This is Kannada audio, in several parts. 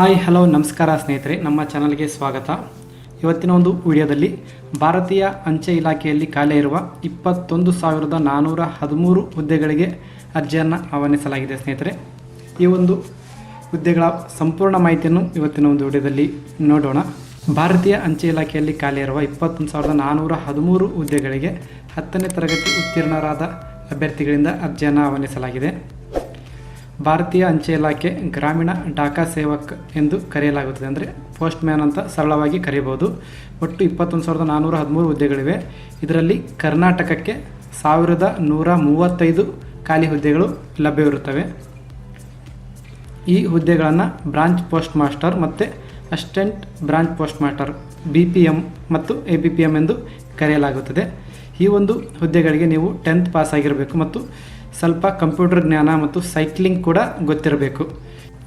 ಹಾಯ್ ಹಲೋ ನಮಸ್ಕಾರ ಸ್ನೇಹಿತರೆ. ನಮ್ಮ ಚಾನಲ್ಗೆ ಸ್ವಾಗತ. ಇವತ್ತಿನ ಒಂದು ವಿಡಿಯೋದಲ್ಲಿ ಭಾರತೀಯ ಅಂಚೆ ಇಲಾಖೆಯಲ್ಲಿ ಖಾಲಿ ಇರುವ ಇಪ್ಪತ್ತೊಂದು ಸಾವಿರದ ನಾನ್ನೂರ ಹದಿಮೂರು ಹುದ್ದೆಗಳಿಗೆ ಅರ್ಜಿಯನ್ನು ಆಹ್ವಾನಿಸಲಾಗಿದೆ ಸ್ನೇಹಿತರೆ. ಈ ಒಂದು ಹುದ್ದೆಗಳ ಸಂಪೂರ್ಣ ಮಾಹಿತಿಯನ್ನು ಇವತ್ತಿನ ಒಂದು ವಿಡಿಯೋದಲ್ಲಿ ನೋಡೋಣ. ಭಾರತೀಯ ಅಂಚೆ ಇಲಾಖೆಯಲ್ಲಿ ಖಾಲಿ ಇರುವ ಇಪ್ಪತ್ತೊಂದು ಸಾವಿರದ ನಾನ್ನೂರ ಹದಿಮೂರು ಹುದ್ದೆಗಳಿಗೆ ಹತ್ತನೇ ತರಗತಿ ಉತ್ತೀರ್ಣರಾದ ಅಭ್ಯರ್ಥಿಗಳಿಂದ ಅರ್ಜಿಯನ್ನು ಆಹ್ವಾನಿಸಲಾಗಿದೆ. ಭಾರತೀಯ ಅಂಚೆ ಇಲಾಖೆ ಗ್ರಾಮೀಣ ಡಾಕಾ ಸೇವಕ್ ಎಂದು ಕರೆಯಲಾಗುತ್ತದೆ. ಅಂದರೆ ಪೋಸ್ಟ್ ಮ್ಯಾನ್ ಅಂತ ಸರಳವಾಗಿ ಕರೆಯಬಹುದು ಒಟ್ಟು ಇಪ್ಪತ್ತೊಂದು ಸಾವಿರದ ನಾನ್ನೂರ ಹದಿಮೂರು ಹುದ್ದೆಗಳಿವೆ. ಇದರಲ್ಲಿ ಕರ್ನಾಟಕಕ್ಕೆ ಸಾವಿರದ ನೂರ ಮೂವತ್ತೈದು ಖಾಲಿ ಹುದ್ದೆಗಳು ಲಭ್ಯವಿರುತ್ತವೆ. ಈ ಹುದ್ದೆಗಳನ್ನು ಬ್ರಾಂಚ್ ಪೋಸ್ಟ್ ಮಾಸ್ಟರ್ ಮತ್ತು assistant branch post master B P M ಮತ್ತು ಎ ಬಿ ಪಿ ಎಂ ಎಂದು ಕರೆಯಲಾಗುತ್ತದೆ. ಈ ಒಂದು ಹುದ್ದೆಗಳಿಗೆ ನೀವು ಟೆಂತ್ ಪಾಸ್ ಆಗಿರಬೇಕು ಮತ್ತು ಸ್ವಲ್ಪ ಕಂಪ್ಯೂಟರ್ ಜ್ಞಾನ ಮತ್ತು ಸೈಕ್ಲಿಂಗ್ ಕೂಡ ಗೊತ್ತಿರಬೇಕು.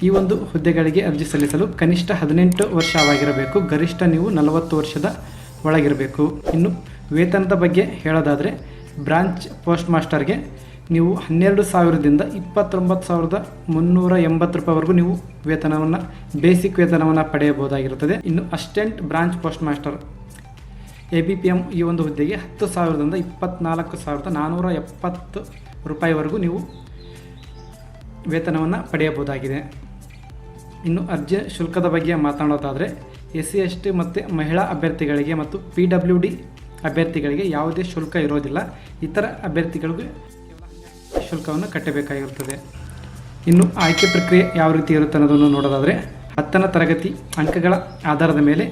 ಈ ಒಂದು ಹುದ್ದೆಗಳಿಗೆ ಅರ್ಜಿ ಸಲ್ಲಿಸಲು ಕನಿಷ್ಠ ಹದಿನೆಂಟು ವರ್ಷವಾಗಿರಬೇಕು ಗರಿಷ್ಠ ನೀವು ನಲವತ್ತು ವರ್ಷದ ಒಳಗಿರಬೇಕು. ಇನ್ನು ವೇತನದ ಬಗ್ಗೆ ಹೇಳೋದಾದರೆ, ಬ್ರಾಂಚ್ ಪೋಸ್ಟ್ ಮಾಸ್ಟರ್ಗೆ ನೀವು ಹನ್ನೆರಡು ಸಾವಿರದಿಂದ ಇಪ್ಪತ್ತೊಂಬತ್ತು ಸಾವಿರದ ಮುನ್ನೂರ ಎಂಬತ್ತು ರೂಪಾಯಿವರೆಗೂ ನೀವು ವೇತನವನ್ನು, ಬೇಸಿಕ್ ವೇತನವನ್ನು ಪಡೆಯಬಹುದಾಗಿರುತ್ತದೆ. ಇನ್ನು assistant branch post master A B P M ಈ ಒಂದು ಹುದ್ದೆಗೆ ಹತ್ತು ಸಾವಿರದಿಂದ ಇಪ್ಪತ್ನಾಲ್ಕು ಸಾವಿರದ ನಾನ್ನೂರ ಎಪ್ಪತ್ತು ರೂಪಾಯಿವರೆಗೂ ನೀವು ವೇತನವನ್ನು ಪಡೆಯಬಹುದಾಗಿದೆ. ಇನ್ನು ಅರ್ಜಿ ಶುಲ್ಕದ ಬಗ್ಗೆ ಮಾತನಾಡೋದಾದರೆ ಎಸ್ ಸಿ ಎಸ್ ಟಿ ಮತ್ತು ಮಹಿಳಾ ಅಭ್ಯರ್ಥಿಗಳಿಗೆ ಮತ್ತು ಪಿ ಡಬ್ಲ್ಯೂ ಡಿ ಅಭ್ಯರ್ಥಿಗಳಿಗೆ ಯಾವುದೇ ಶುಲ್ಕ ಇರೋದಿಲ್ಲ. ಇತರ ಅಭ್ಯರ್ಥಿಗಳಿಗೂ ಶುಲ್ಕವನ್ನು ಕಟ್ಟಬೇಕಾಗಿರುತ್ತದೆ. ಇನ್ನು ಆಯ್ಕೆ ಪ್ರಕ್ರಿಯೆ ಯಾವ ರೀತಿ ಇರುತ್ತೆ ಅನ್ನೋದನ್ನು ನೋಡೋದಾದರೆ, ಹತ್ತನೇ ತರಗತಿ ಅಂಕಗಳ ಆಧಾರದ ಮೇಲೆ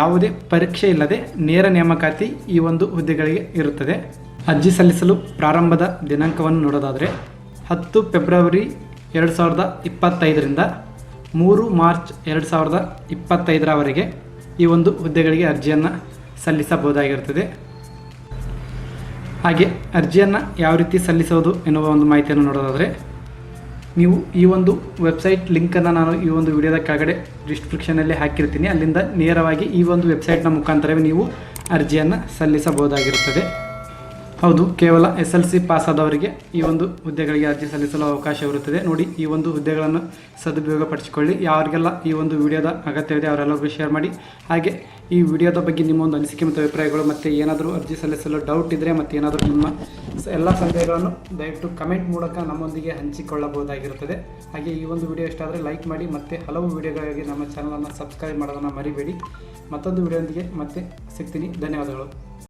ಯಾವುದೇ ಪರೀಕ್ಷೆ ಇಲ್ಲದೆ ನೇರ ನೇಮಕಾತಿ ಈ ಒಂದು ಹುದ್ದೆಗಳಿಗೆ ಇರುತ್ತದೆ. ಅರ್ಜಿ ಸಲ್ಲಿಸಲು ಪ್ರಾರಂಭದ ದಿನಾಂಕವನ್ನು ನೋಡೋದಾದರೆ ಹತ್ತು ಫೆಬ್ರವರಿ ಎರಡು ಸಾವಿರದ ಇಪ್ಪತ್ತೈದರಿಂದ ಮೂರು ಮಾರ್ಚ್ ಎರಡು ಸಾವಿರದ ಇಪ್ಪತ್ತೈದರವರೆಗೆ ಈ ಒಂದು ಹುದ್ದೆಗಳಿಗೆ ಅರ್ಜಿಯನ್ನು ಸಲ್ಲಿಸಬಹುದಾಗಿರುತ್ತದೆ. ಹಾಗೆ ಅರ್ಜಿಯನ್ನು ಯಾವ ರೀತಿ ಸಲ್ಲಿಸೋದು ಎನ್ನುವ ಒಂದು ಮಾಹಿತಿಯನ್ನು ನೋಡೋದಾದರೆ ನೀವು ಈ ಒಂದು ವೆಬ್ಸೈಟ್ ಲಿಂಕನ್ನು ನಾನು ಈ ಒಂದು ವಿಡಿಯೋದ ಕೆಳಗಡೆ ಡಿಸ್ಕ್ರಿಪ್ಷನಲ್ಲಿ ಹಾಕಿರ್ತೀನಿ. ಅಲ್ಲಿಂದ ನೇರವಾಗಿ ಈ ಒಂದು ವೆಬ್ಸೈಟ್ನ ಮುಖಾಂತರವೇ ನೀವು ಅರ್ಜಿಯನ್ನು ಸಲ್ಲಿಸಬಹುದಾಗಿರುತ್ತದೆ. ಹೌದು, ಕೇವಲ ಎಸ್ ಎಲ್ ಸಿ ಪಾಸ್ ಆದವರಿಗೆ ಈ ಒಂದು ಹುದ್ದೆಗಳಿಗೆ ಅರ್ಜಿ ಸಲ್ಲಿಸಲು ಅವಕಾಶವಿರುತ್ತದೆ ನೋಡಿ, ಈ ಒಂದು ಹುದ್ದೆಗಳನ್ನು ಸದುಪಯೋಗಪಡಿಸಿಕೊಳ್ಳಿ. ಯಾರಿಗೆಲ್ಲ ಈ ಒಂದು ವಿಡಿಯೋದ ಅಗತ್ಯವಿದೆ ಅವರೆಲ್ಲರಿಗೂ ಶೇರ್ ಮಾಡಿ. ಹಾಗೆ, ಈ ವಿಡಿಯೋದ ಬಗ್ಗೆ ನಿಮ್ಮ ಒಂದು ಅನಿಸಿಕೆ ಮತ್ತು ಅಭಿಪ್ರಾಯಗಳು ಮತ್ತು ಏನಾದರೂ ಅರ್ಜಿ ಸಲ್ಲಿಸಲು ಡೌಟ್ ಇದ್ದರೆ ಮತ್ತು ಏನಾದರೂ ನಿಮ್ಮ ಎಲ್ಲ ಸಂದೇಹಗಳನ್ನು ದಯವಿಟ್ಟು ಕಮೆಂಟ್ ಮೂಲಕ ನಮ್ಮೊಂದಿಗೆ ಹಂಚಿಕೊಳ್ಳಬಹುದಾಗಿರುತ್ತದೆ. ಹಾಗೆ, ಈ ಒಂದು ವಿಡಿಯೋ ಇಷ್ಟ ಆದರೆ ಲೈಕ್ ಮಾಡಿ ಮತ್ತು ಹಲವು ವಿಡಿಯೋಗಳಿಗೆ ನಮ್ಮ ಚಾನಲನ್ನು ಸಬ್ಸ್ಕ್ರೈಬ್ ಮಾಡೋದನ್ನು ಮರಿಬೇಡಿ. ಮತ್ತೊಂದು ವಿಡಿಯೋದೊಂದಿಗೆ ಮತ್ತೆ ಸಿಗ್ತೀನಿ. ಧನ್ಯವಾದಗಳು.